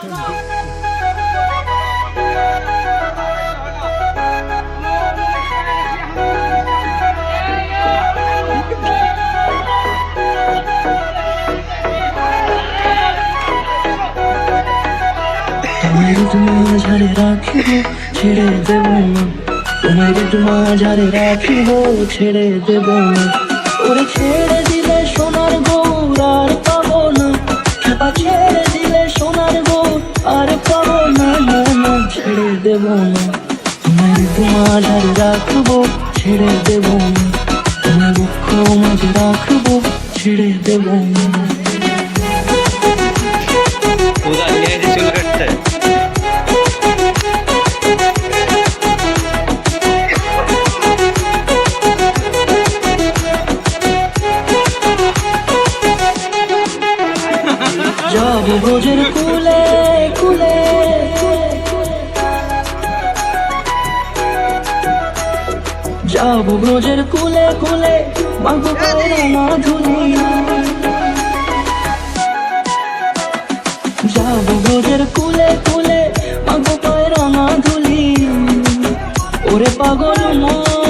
তোমার মাঝারে রাখিব ছেড়ে দেব না তোমার মাঝারে রাখিব ছেড়ে দেব না ওরে ছেড়ে দেব না তোমার মাঝারে রাখব ছেড়ে দেব না তোমার দুঃখ মাঝে রাখব ছেড়ে দেব না কোদাল নিয়ে ব্রজের কুলে কুলে মাগো না ধুলি যাব ব্রজের কুলে কুলে মাগো পায়রা না ধুলি। ওরে পাগল মন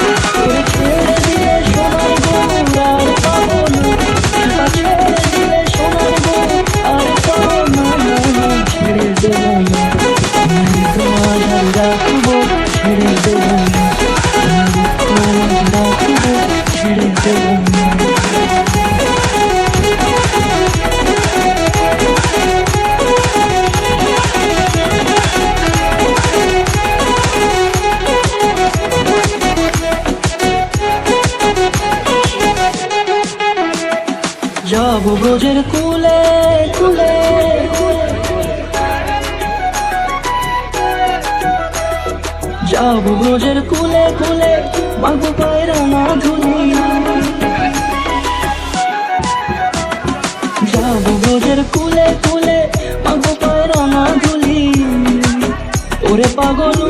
যাব ব্রজের কুলে কুলে যাব ব্রজের কুলে কুলে, মাগো পায়রা না ধুলি যাব ব্রজের কুলে কুলে, মাগো পায়রা না ধুলি ওরে পাগল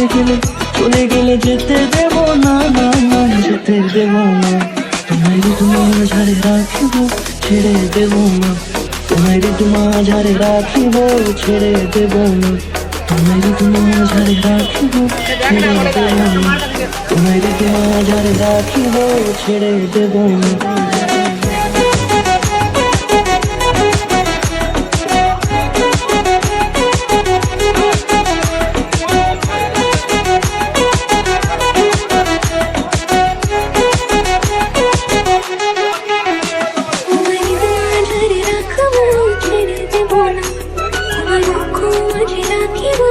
চলে গেলে চলে গেলে যেতে দেব না না না, যেতে দেব না। তোমার তোমার ঝাড়ে রাখিব, ছেড়ে দেব না। তোমার তোমার ঝাড়ে রাখিব, ছেড়ে দেব না। তোমার তোমার ঝাড়ে রাখিব, ছেড়ে দেব না। তোমার তোমার ঝাড়ে রাখিব, ছেড়ে দেব না। Tranquilo.